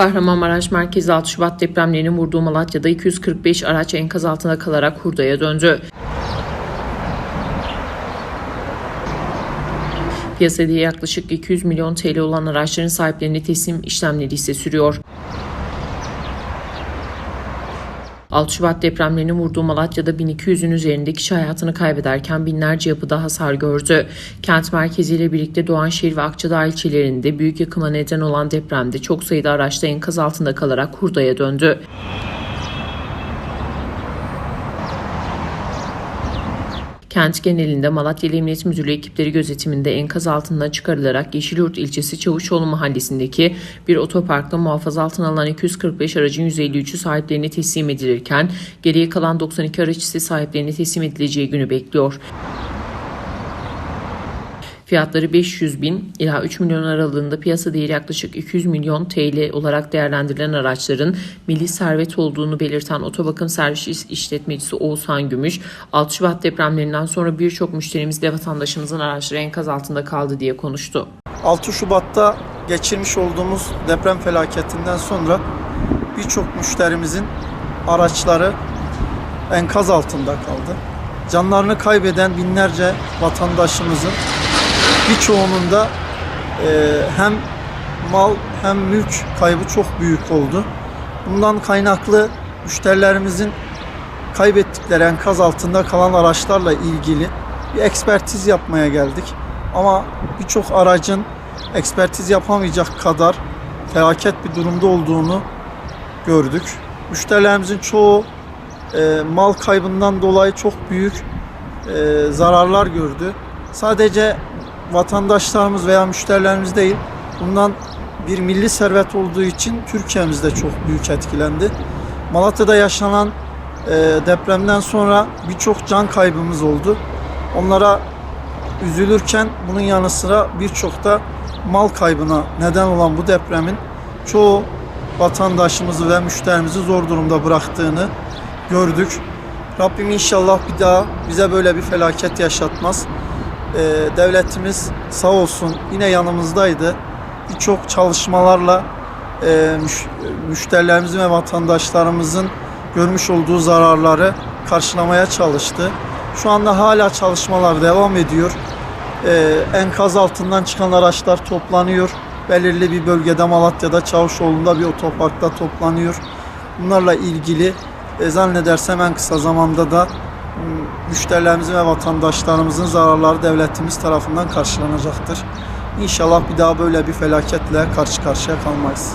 Kahramanmaraş merkezi 6 Şubat depremlerinin vurduğu Malatya'da 245 araç enkaz altında kalarak hurdaya döndü. Piyasada yaklaşık 200 milyon TL olan araçların sahiplerine teslim işlemleri ise sürüyor. 6 Şubat depremlerinin vurduğu Malatya'da 1200'ün üzerinde kişi hayatını kaybederken binlerce yapıda hasar gördü. Kent merkeziyle birlikte Doğanşehir ve Akçadağ ilçelerinde büyük yıkıma neden olan depremde çok sayıda araçta enkaz altında kalarak hurdaya döndü. Kent genelinde Malatya Emniyet Müdürlüğü ekipleri gözetiminde enkaz altından çıkarılarak Yeşilyurt ilçesi Çavuşoğlu mahallesindeki bir otoparkta muhafaza altına alınan 245 aracın 153'ü sahiplerine teslim edilirken geriye kalan 92 araç ise sahiplerine teslim edileceği günü bekliyor. Fiyatları 500 bin ila 3 milyon aralığında piyasa değeri yaklaşık 200 milyon TL olarak değerlendirilen araçların milli servet olduğunu belirten otobakım servis işletmecisi Oğuzhan Gümüş, 6 Şubat depremlerinden sonra birçok müşterimiz ve vatandaşımızın araçları enkaz altında kaldı diye konuştu. 6 Şubat'ta geçirmiş olduğumuz deprem felaketinden sonra birçok müşterimizin araçları enkaz altında kaldı. Canlarını kaybeden binlerce vatandaşımızın birçoğunun da e, hem mal hem mülk kaybı çok büyük oldu. Bundan kaynaklı müşterilerimizin kaybettikleri enkaz altında kalan araçlarla ilgili bir ekspertiz yapmaya geldik. Ama birçok aracın ekspertiz yapamayacak kadar felaket bir durumda olduğunu gördük. Müşterilerimizin çoğu e, mal kaybından dolayı çok büyük e, zararlar gördü. Sadece vatandaşlarımız veya müşterilerimiz değil, bundan bir milli servet olduğu için Türkiye'miz de çok büyük etkilendi. Malatya'da yaşanan e, depremden sonra birçok can kaybımız oldu. Onlara üzülürken bunun yanı sıra birçok da mal kaybına neden olan bu depremin çoğu vatandaşımızı ve müşterimizi zor durumda bıraktığını gördük. Rabbim inşallah bir daha bize böyle bir felaket yaşatmaz. Ee, devletimiz sağ olsun yine yanımızdaydı. Birçok çalışmalarla e, müş- müşterilerimizin ve vatandaşlarımızın görmüş olduğu zararları karşılamaya çalıştı. Şu anda hala çalışmalar devam ediyor. Ee, enkaz altından çıkan araçlar toplanıyor. Belirli bir bölgede Malatya'da Çavuşoğlu'nda bir otoparkta toplanıyor. Bunlarla ilgili e, zannedersem en kısa zamanda da müşterilerimizin ve vatandaşlarımızın zararları devletimiz tarafından karşılanacaktır. İnşallah bir daha böyle bir felaketle karşı karşıya kalmayız.